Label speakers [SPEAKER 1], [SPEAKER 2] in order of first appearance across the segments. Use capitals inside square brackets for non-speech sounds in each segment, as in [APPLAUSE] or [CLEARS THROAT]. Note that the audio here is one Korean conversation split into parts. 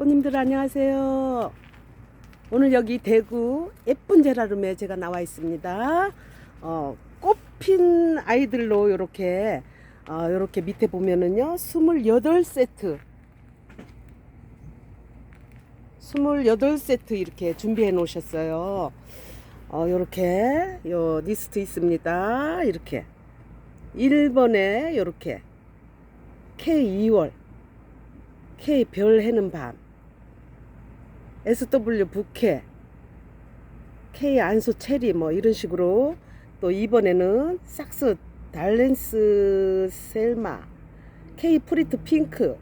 [SPEAKER 1] 꽃님들 안녕하세요. 오늘 여기 대구 예쁜 제라룸에 제가 나와 있습니다. 어, 꽃핀 아이들로 이렇게 어, 이렇게 밑에 보면은요 28세트 28세트 이렇게 준비해 놓으셨어요. 어, 요렇게 요 리스트 있습니다. 이렇게 1번에 요렇게 K2월 K 별 해는 밤 SW 부케 K 안소 체리 뭐 이런 식으로 또 이번에는 삭스 달렌스 셀마 K 프리트 핑크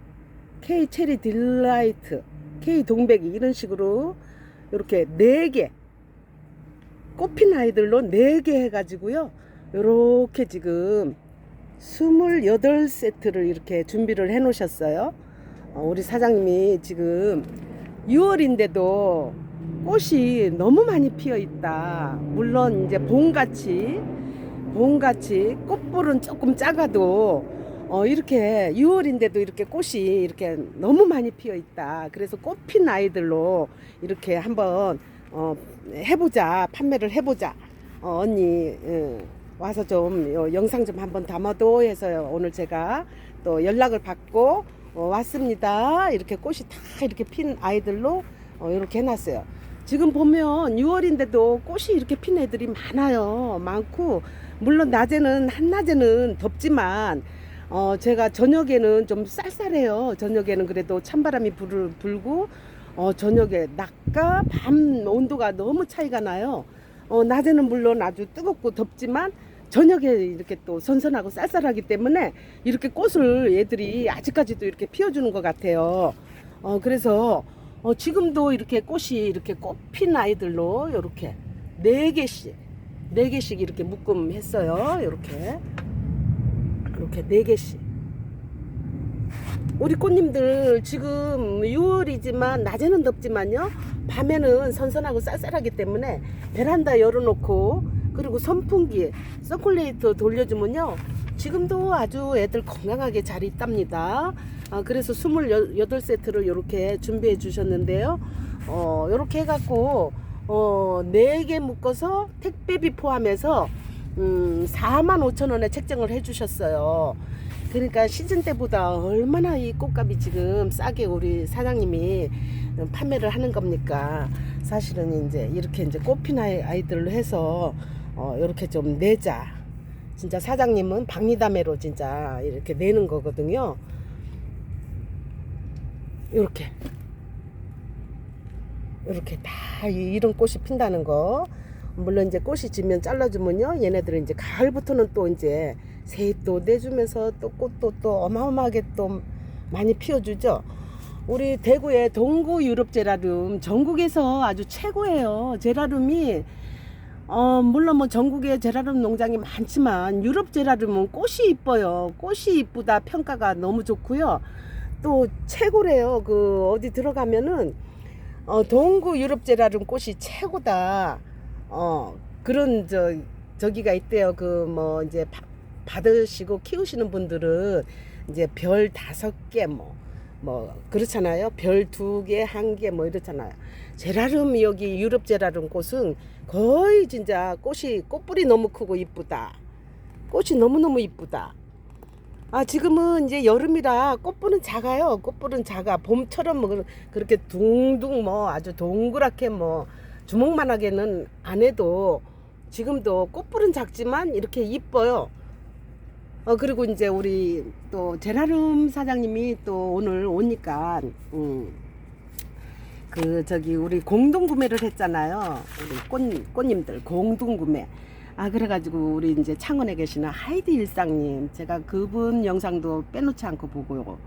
[SPEAKER 1] K 체리 딜라이트 K 동백이 이런 식으로 이렇게 네 개 꽃핀 아이들로 네 개 해가지고요. 요렇게 지금 28세트를 이렇게 준비를 해 놓으셨어요. 어, 우리 사장님이 지금 6월인데도 꽃이 너무 많이 피어 있다. 물론 이제 봄같이 봄같이 꽃볼은 조금 작아도 어 이렇게 6월인데도 이렇게 꽃이 이렇게 너무 많이 피어 있다. 그래서 꽃핀 아이들로 이렇게 한번 어 해보자 판매를 해보자. 어, 언니 예, 와서 좀요 영상 좀 한번 담아도 해서 오늘 제가 또 연락을 받고 어, 왔습니다. 이렇게 꽃이 다 이렇게 핀 아이들로 어, 이렇게 해놨어요. 지금 보면 6월인데도 꽃이 이렇게 핀 애들이 많아요. 많고 물론 낮에는 한낮에는 덥지만 어, 제가 저녁에는 좀 쌀쌀해요. 저녁에는 그래도 찬바람이 불, 불고 어, 저녁에 낮과 밤 온도가 너무 차이가 나요. 어, 낮에는 물론 아주 뜨겁고 덥지만 저녁에 이렇게 또 선선하고 쌀쌀하기 때문에 이렇게 꽃을 얘들이 아직까지도 이렇게 피워주는 것 같아요. 어, 그래서 어, 지금도 이렇게 꽃이 이렇게 꽃핀 아이들로 이렇게 네 개씩 네 개씩 이렇게 묶음 했어요. 이렇게 이렇게 네 개씩. 우리 꽃님들 지금 6월이지만 낮에는 덥지만요. 밤에는 선선하고 쌀쌀하기 때문에 베란다 열어놓고 그리고 선풍기 서큘레이터 돌려주면요. 지금도 아주 애들 건강하게 잘 있답니다. 아, 그래서 28세트를 이렇게 준비해 주셨는데요. 어, 이렇게 해갖고, 어, 4개 묶어서 택배비 포함해서, 음, 4만 5천 원에 책정을 해 주셨어요. 그러니까 시즌 때보다 얼마나 이 꽃값이 지금 싸게 우리 사장님이 판매를 하는 겁니까? 사실은 이제 이렇게 이제 꽃핀 아이- 아이들로 해서 어, 이렇게 좀 내자. 진짜 사장님은 박리담회로 진짜 이렇게 내는 거거든요. 이렇게. 이렇게 다 이- 이런 꽃이 핀다는 거. 물론 이제 꽃이 지면 잘라주면요. 얘네들은 이제 가을부터는 또 이제 새잎도 내주면서 또 꽃도 또 어마어마하게 또 많이 피워주죠. 우리 대구의 동구 유럽 제라룸 전국에서 아주 최고예요. 제라룸이 어, 물론 뭐 전국에 제라룸 농장이 많지만 유럽 제라룸은 꽃이 이뻐요. 꽃이 이쁘다 평가가 너무 좋고요. 또 최고래요. 그 어디 들어가면은 어, 동구 유럽 제라룸 꽃이 최고다. 어, 그런 저 저기가 있대요. 그 뭐 이제 바- 받으시고 키우시는 분들은 이제 별 다섯 개 뭐, 뭐, 그렇잖아요. 별 두 개, 한 개 뭐 이렇잖아요. 제라룸 여기 유럽 제라룸 꽃은 거의 진짜 꽃이 꽃뿌리 너무 크고 이쁘다. 꽃이 너무너무 이쁘다. 아, 지금은 이제 여름이라 꽃뿌는 작아요. 꽃뿌는 작아. 봄처럼 뭐 그렇게 둥둥 뭐 아주 동그랗게 뭐 주먹만하게는 안 해도 지금도 꽃뿌는 작지만 이렇게 이뻐요. 어 그리고 이제 우리 또 제라룸 사장님이 또 오늘 오니까 음, 그 저기 우리 공동 구매를 했잖아요. 우리 꽃 꽃님들 공동 구매. 아 그래가지고 우리 이제 창원에 계시는 하이디 일상님 제가 그분 영상도 빼놓지 않고 보고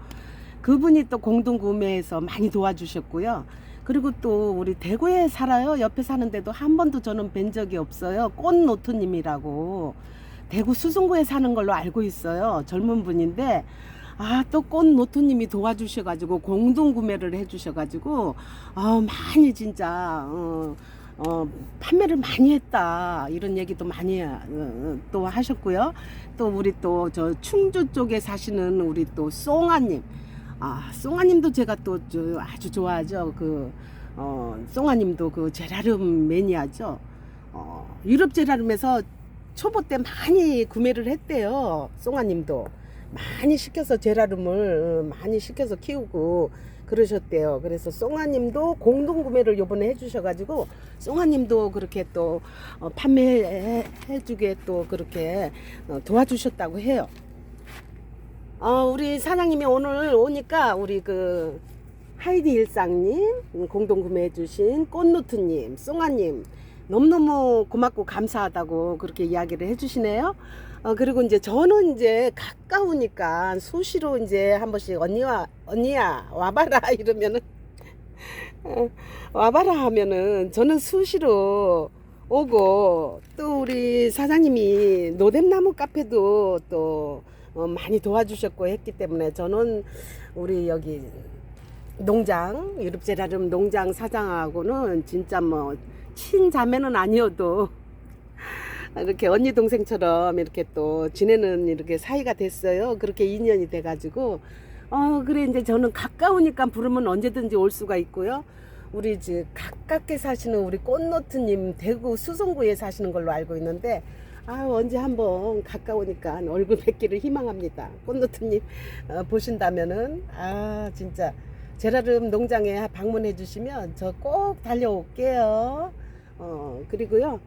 [SPEAKER 1] 그분이 또 공동 구매해서 많이 도와주셨고요. 그리고 또 우리 대구에 살아요. 옆에 사는데도 한 번도 저는 뵌 적이 없어요. 꽃노트님이라고 대구 수성구에 사는 걸로 알고 있어요. 젊은 분인데 아 또 꽃노트님이 도와주셔가지고 공동 구매를 해주셔가지고 아 많이 진짜 어, 어, 판매를 많이 했다 이런 얘기도 많이 어, 어, 또 하셨고요. 또 우리 또 저 충주 쪽에 사시는 우리 또 송아님 아, 송아님도 제가 또 저- 아주 좋아하죠. 그, 어, 송아님도 그 제라름 매니아죠. 어, 유럽 제라름에서 초보 때 많이 구매를 했대요. 송아님도. 많이 시켜서 제라름을 어, 많이 시켜서 키우고 그러셨대요. 그래서 송아님도 공동 구매를 요번에 해주셔가지고 송아님도 그렇게 또 어, 판매해주게 또 그렇게 어, 도와주셨다고 해요. 어, 우리 사장님이 오늘 오니까 우리 그 하이디 일상님 음, 공동 구매해주신 꽃노트님, 송아님 너무너무 고맙고 감사하다고 그렇게 이야기를 해주시네요. 어, 그리고 이제 저는 이제 가까우니까 수시로 이제 한 번씩 언니와 언니야 와봐라 [LAUGHS] 이러면은 어, 와봐라 하면은 저는 수시로 오고 또 우리 사장님이 노뎀나무 카페도 또 어, 많이 도와주셨고 했기 때문에 저는 우리 여기 농장 유럽제라름 농장 사장하고는 진짜 뭐 친자매는 아니어도 이렇게 언니 동생처럼 이렇게 또 지내는 이렇게 사이가 됐어요. 그렇게 인연이 돼가지고 어 그래 이제 저는 가까우니까 부르면 언제든지 올 수가 있고요. 우리 이제 가깝게 사시는 우리 꽃노트님 대구 수성구에 사시는 걸로 알고 있는데 아 언제 한번 가까우니까 얼굴 뵙기를 희망합니다. 꽃노트님 어, 보신다면은 아 진짜 제라름 농장에 방문해 주시면 저 꼭 달려올게요. 어 그리고요.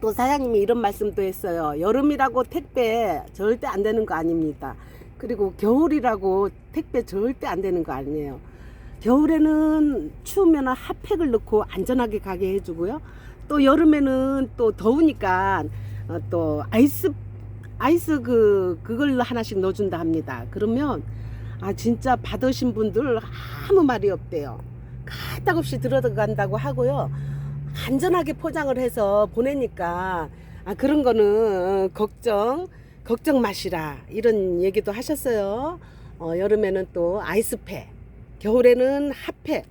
[SPEAKER 1] 또 사장님이 이런 말씀도 했어요. 여름이라고 택배 절대 안 되는 거 아닙니다. 그리고 겨울이라고 택배 절대 안 되는 거 아니에요. 겨울에는 추우면 핫팩을 넣고 안전하게 가게 해주고요. 또 여름에는 또 더우니까 어, 또 아이스 아이스 그 그걸 하나씩 넣어준다 합니다. 그러면 아 진짜 받으신 분들 아무 말이 없대요. 까딱없이 들어간다고 하고요. 안전하게 포장을 해서 보내니까 아 그런 거는 어, 걱정 걱정 마시라 이런 얘기도 하셨어요. 어, 여름에는 또 아이스팩, 겨울에는 핫팩.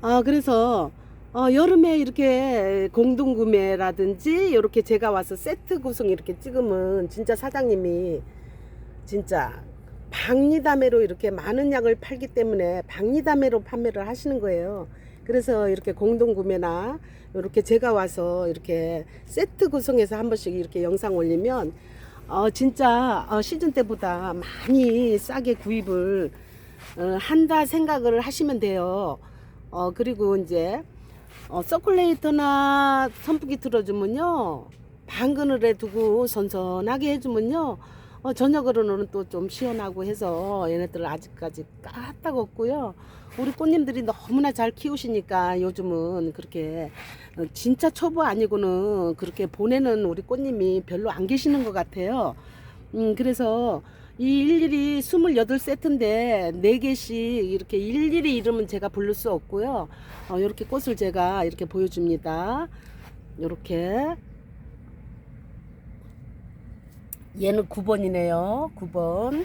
[SPEAKER 1] 아 그래서 어, 여름에 이렇게 공동 구매라든지 이렇게 제가 와서 세트 구성 이렇게 찍으면 진짜 사장님이 진짜 박리담회로 이렇게 많은 양을 팔기 때문에 박리담회로 판매를 하시는 거예요. 그래서 이렇게 공동 구매나 이렇게 제가 와서 이렇게 세트 구성해서 한 번씩 이렇게 영상 올리면 어 진짜 어 시즌 때보다 많이 싸게 구입을 어 한다 생각을 하시면 돼요. 어 그리고 이제 어 서큘레이터나 선풍기 틀어주면요 방그늘에 두고 선선하게 해주면요 어, 저녁으로는 또 좀 시원하고 해서 얘네들 아직까지 까딱 없고요. 우리 꽃님들이 너무나 잘 키우시니까 요즘은 그렇게 어, 진짜 초보 아니고는 그렇게 보내는 우리 꽃님이 별로 안 계시는 것 같아요. 음, 그래서 이 일일이 28세트인데 4개씩 이렇게 일일이 이름은 제가 부를 수 없고요. 어, 이렇게 꽃을 제가 이렇게 보여줍니다. 이렇게. 얘는 9번이네요. 9번.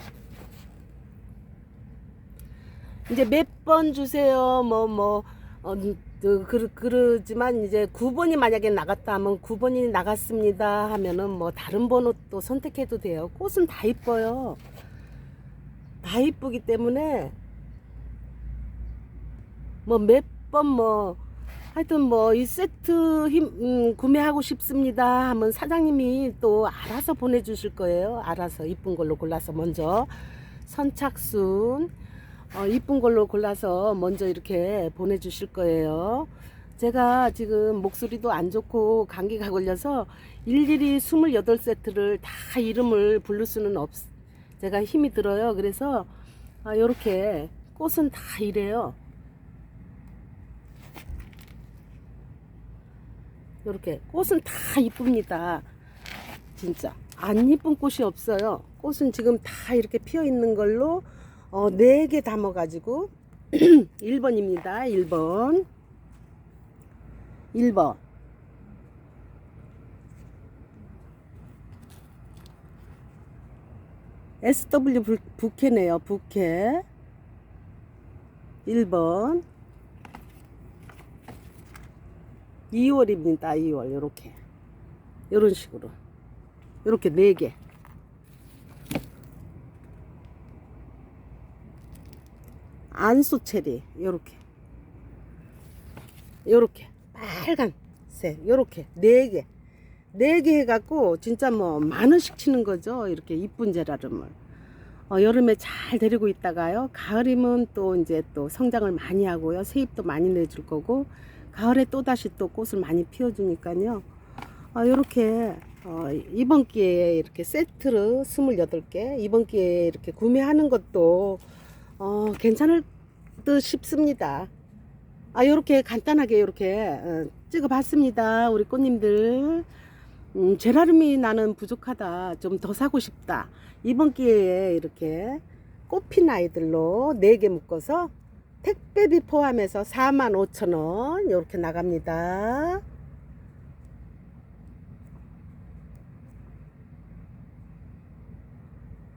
[SPEAKER 1] 이제 몇 번 주세요. 뭐, 뭐, 어, 그, 그, 그러지만 이제 9번이 만약에 나갔다 하면 9번이 나갔습니다 하면은 뭐 다른 번호 또 선택해도 돼요. 꽃은 다 이뻐요. 다 이쁘기 때문에 뭐 몇 번뭐 하여튼 뭐 이 세트 힘, 음, 구매하고 싶습니다 하면 사장님이 또 알아서 보내주실 거예요. 알아서 이쁜 걸로 골라서 먼저 선착순 어, 이쁜 걸로 골라서 먼저 이렇게 보내주실 거예요. 제가 지금 목소리도 안 좋고 감기가 걸려서 일일이 28세트를 다 이름을 부를 수는 없, 제가 힘이 들어요. 그래서 아, 요렇게 꽃은 다 이래요. 요렇게 꽃은 다 이쁩니다. 진짜 안 이쁜 꽃이 없어요. 꽃은 지금 다 이렇게 피어 있는 걸로 어, 4개 담아 가지고 1번입니다. 1번 1번 SW 부- 부캐네요. 부캐 1번 2월입니다. 2월. 요렇게. 요런 식으로. 요렇게 4개. 안소 체리 요렇게. 요렇게. 빨간색 요렇게. 네 개. 네개 해갖고 진짜 뭐 만 원씩 치는 거죠 이렇게 이쁜 제라름을. 어, 여름에 잘 데리고 있다가요 가을이면 또 이제 또 성장을 많이 하고요 새잎도 많이 내줄 거고 가을에 또 다시 또 꽃을 많이 피워주니까요 어, 요렇게 어, 이번 기회에 이렇게 세트로 28개 이번 기회에 이렇게 구매하는 것도 어, 괜찮을 듯 싶습니다. 아, 요렇게 간단하게 요렇게 어, 찍어봤습니다. 우리 꽃님들. 음, 제라름이 나는 부족하다. 좀 더 사고 싶다. 이번 기회에 이렇게 꽃핀 아이들로 4개 묶어서 택배비 포함해서 45,000원 요렇게 나갑니다.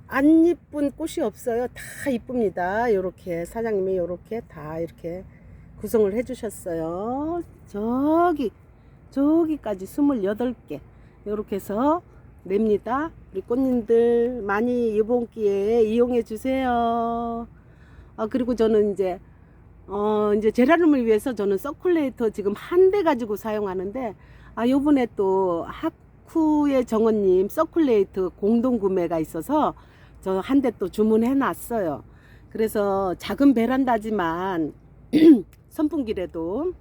[SPEAKER 1] 안 이쁜 꽃이 없어요. 다 이쁩니다. 요렇게 사장님이 요렇게 다 이렇게 구성을 해 주셨어요. 저기 저기까지 28개 요렇게 해서 냅니다. 우리 꽃님들 많이 이번 기회에 이용해 주세요. 아 그리고 저는 이제 어 이제 제라름을 위해서 저는 서큘레이터 지금 한 대 가지고 사용하는데 아 요번에 또 하쿠의 정원님 서큘레이터 공동 구매가 있어서 저 한 대 또 주문해 놨어요. 그래서 작은 베란다지만 [CLEARS THROAT] 선풍기라도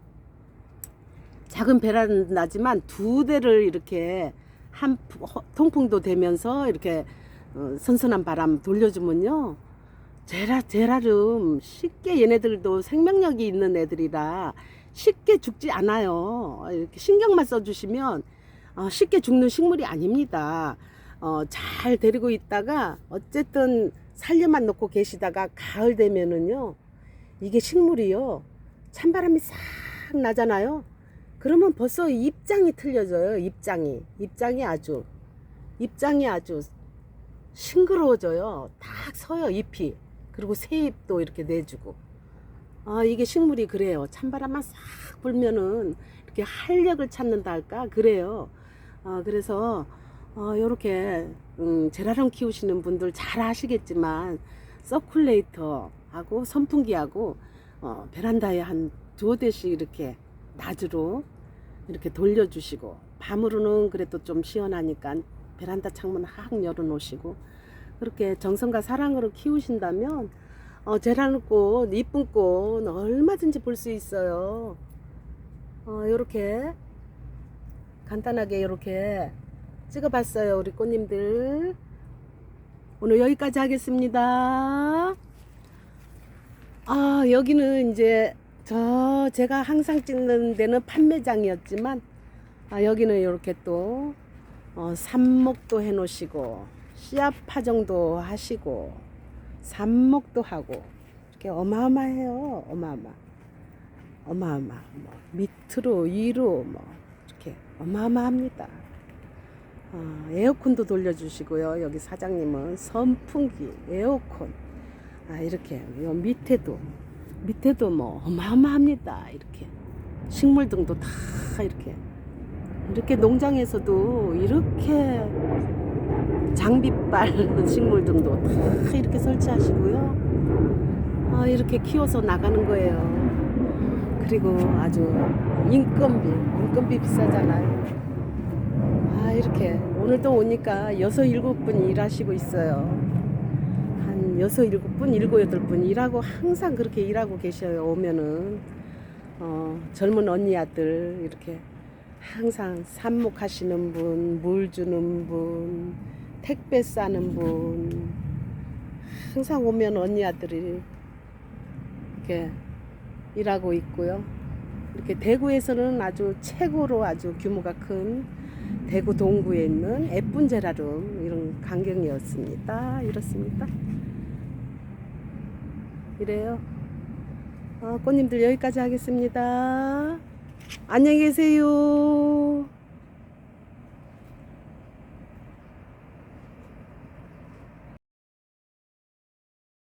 [SPEAKER 1] 작은 베란다지만 두 대를 이렇게 한 통풍도 되면서 이렇게 어, 선선한 바람 돌려주면요. 제라 제라름 쉽게 얘네들도 생명력이 있는 애들이라 쉽게 죽지 않아요. 이렇게 신경만 써주시면 어, 쉽게 죽는 식물이 아닙니다. 어, 잘 데리고 있다가 어쨌든 살려만 놓고 계시다가 가을 되면은요 이게 식물이요. 찬바람이 싹 나잖아요. 그러면 벌써 입장이 틀려져요 입장이. 입장이 아주 입장이 아주 싱그러워져요. 딱 서요 잎이 그리고 새잎도 이렇게 내주고. 아 이게 식물이 그래요. 찬바람만 싹 불면은 이렇게 활력을 찾는다 할까? 그래요. 아 그래서 어, 요렇게 음, 제라름 키우시는 분들 잘 아시겠지만 서큘레이터하고 선풍기하고 어, 베란다에 한 두어 대씩 이렇게 낮으로 이렇게 돌려주시고 밤으로는 그래도 좀 시원하니까 베란다 창문 확 열어놓으시고 그렇게 정성과 사랑으로 키우신다면 어, 제라름꽃 이쁜 꽃 얼마든지 볼 수 있어요. 어, 요렇게 간단하게 요렇게 찍어봤어요 우리 꽃님들 오늘 여기까지 하겠습니다 아 여기는 이제 저 제가 항상 찍는 데는 판매장이었지만 아 여기는 이렇게 또 어, 삽목도 해 놓으시고 씨앗 파종도 하시고 삽목도 하고 이렇게 어마어마해요 어마어마 어마어마 뭐 밑으로 위로 뭐 이렇게 어마어마합니다 어, 에어컨도 돌려주시고요. 여기 사장님은 선풍기, 에어컨. 아, 이렇게. 요 밑에도, 밑에도 뭐 어마어마합니다. 이렇게. 식물 등도 다 이렇게. 이렇게 농장에서도 이렇게 장비빨 [LAUGHS] 식물 등도 다 이렇게 설치하시고요. 아, 이렇게 키워서 나가는 거예요. 그리고 아주 인건비, 인건비 비싸잖아요. 아 이렇게 오늘도 오니까 여섯 일곱 분 일하시고 있어요. 한 여섯 일곱 분, 일곱 여덟 분 일하고 항상 그렇게 일하고 계셔요. 오면은 어, 젊은 언니 아들 이렇게 항상 삽목하시는 분, 물 주는 분, 택배 싸는 분 항상 오면 언니 아들이 이렇게 일하고 있고요. 이렇게 대구에서는 아주 최고로 아주 규모가 큰 대구 동구에 있는 예쁜 제라름 이런 강경이었습니다. 이렇습니다. 이래요. 어, 꽃님들 여기까지 하겠습니다. 안녕히 계세요.